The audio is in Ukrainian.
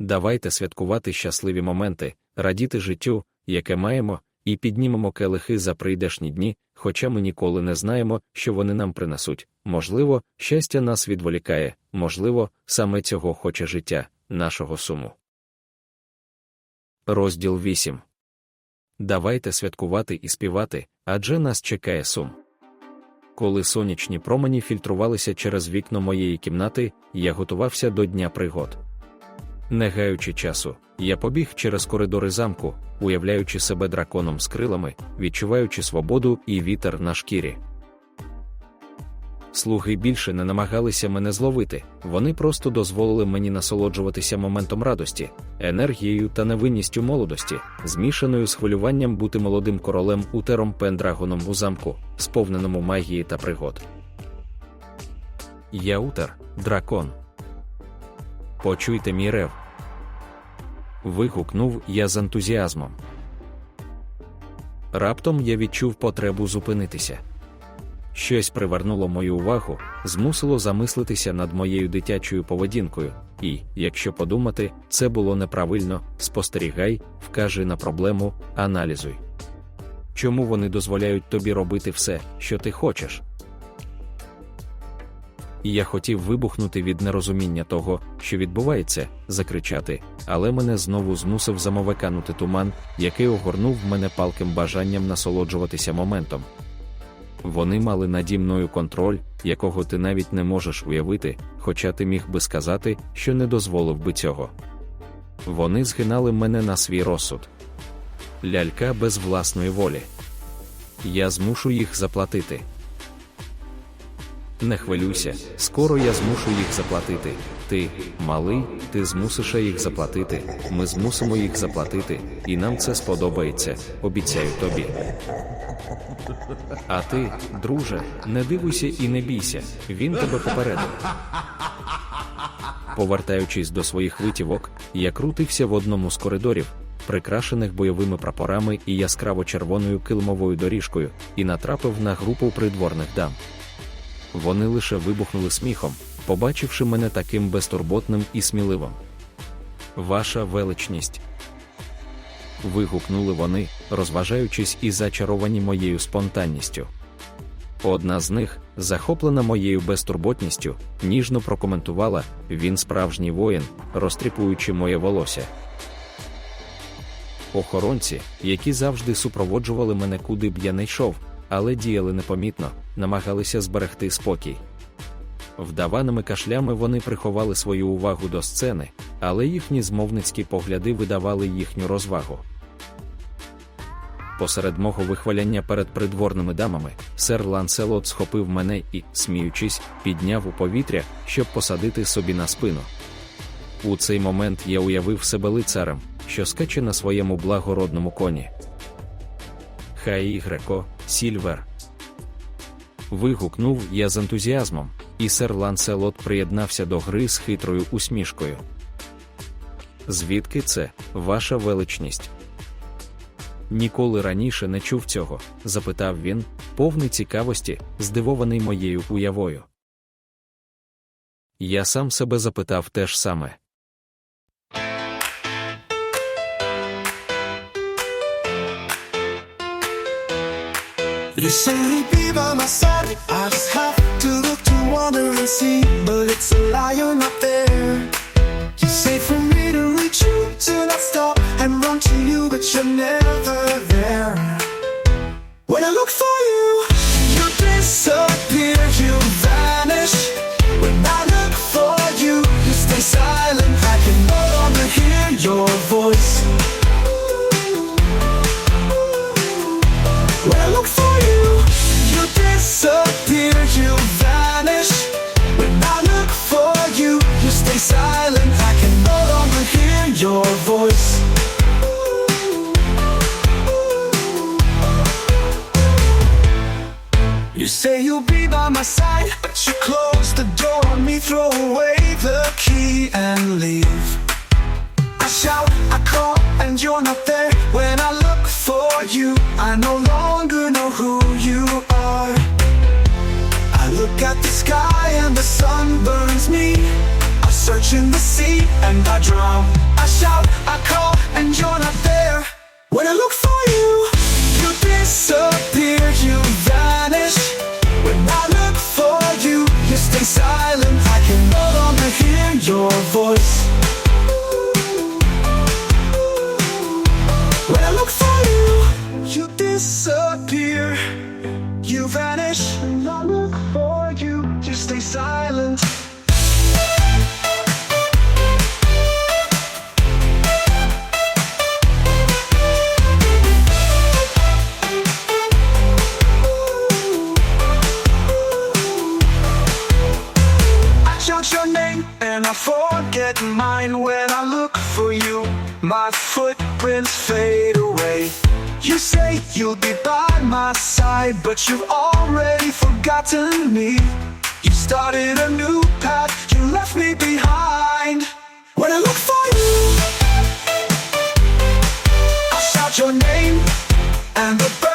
Давайте святкувати щасливі моменти, радіти життю, яке маємо, і піднімемо келихи за прийдешні дні, хоча ми ніколи не знаємо, що вони нам принесуть. Можливо, щастя нас відволікає, можливо, саме цього хоче життя, нашого суму. Розділ 8. Давайте святкувати і співати, адже нас чекає сум. Коли сонячні промені фільтрувалися через вікно моєї кімнати, я готувався до дня пригод. Не гаючи часу, я побіг через коридори замку, уявляючи себе драконом з крилами, відчуваючи свободу і вітер на шкірі. Слуги більше не намагалися мене зловити, вони просто дозволили мені насолоджуватися моментом радості, енергією та невинністю молодості, змішаною з хвилюванням бути молодим королем Утером Пендрагоном у замку, сповненому магії та пригод. Я Утер, дракон. Почуйте мій рев. Вигукнув я з ентузіазмом. Раптом я відчув потребу зупинитися. Щось привернуло мою увагу, змусило замислитися над моєю дитячою поведінкою, і, якщо подумати, це було неправильно, спостерігай, вкажи на проблему, аналізуй. Чому вони дозволяють тобі робити все, що ти хочеш? І я хотів вибухнути від нерозуміння того, що відбувається, закричати, але мене знову змусив замовеканути туман, який огорнув мене палким бажанням насолоджуватися моментом. Вони мали наді мною контроль, якого ти навіть не можеш уявити, хоча ти міг би сказати, що не дозволив би цього. Вони згинали мене на свій розсуд. Лялька без власної волі. Я змушу їх заплатити. Не хвилюйся, скоро я змушу їх заплатити. Ти, малий, ти змусиш їх заплатити. Ми змусимо їх заплатити, і нам це сподобається, обіцяю тобі. А ти, друже, не дивуйся і не бійся, він тебе попередив. Повертаючись до своїх витівок, я крутився в одному з коридорів, прикрашених бойовими прапорами і яскраво червоною килимовою доріжкою, і натрапив на групу придворних дам. Вони лише вибухнули сміхом, побачивши мене таким безтурботним і сміливим. Ваша величність. Вигукнули вони, розважаючись і зачаровані моєю спонтанністю. Одна з них, захоплена моєю безтурботністю, ніжно прокоментувала він справжній воїн, розтріпуючи моє волосся. Охоронці, які завжди супроводжували мене куди б я не йшов, але діяли непомітно, намагалися зберегти спокій. Вдаваними кашлями вони приховали свою увагу до сцени, але їхні змовницькі погляди видавали їхню розвагу. Посеред мого вихваляння перед придворними дамами, сер Ланселот схопив мене і, сміючись, підняв у повітря, щоб посадити собі на спину. У цей момент я уявив себе лицарем, що скаче на своєму благородному коні. Хай Греко, Сільвер. Вигукнув я з ентузіазмом, і сер Ланселот приєднався до гри з хитрою усмішкою. Звідки це, ваша величність? Ніколи раніше не чув цього, запитав він, повний цікавості, здивований моєю уявою. Я сам себе запитав те ж саме. You say be by my side. I just have to look to wander and see But it's a lie, you're not there. You say for me to reach you To not stop and run to you But you're never there. When I look for You You say you'll be by my side, but you close the door on me, throw away the key and leave. I shout, I call, and you're not there. When I look for you, I no longer know who you are. I look at the sky and the sun burns me. I search in the sea and I drown. I shout, I call, and you're I forget mine when I look for you. My footprints fade away. You say you'll be by my side, but you've already forgotten me. You started a new path, you left me behind. When I look for you, I shout your name, and the.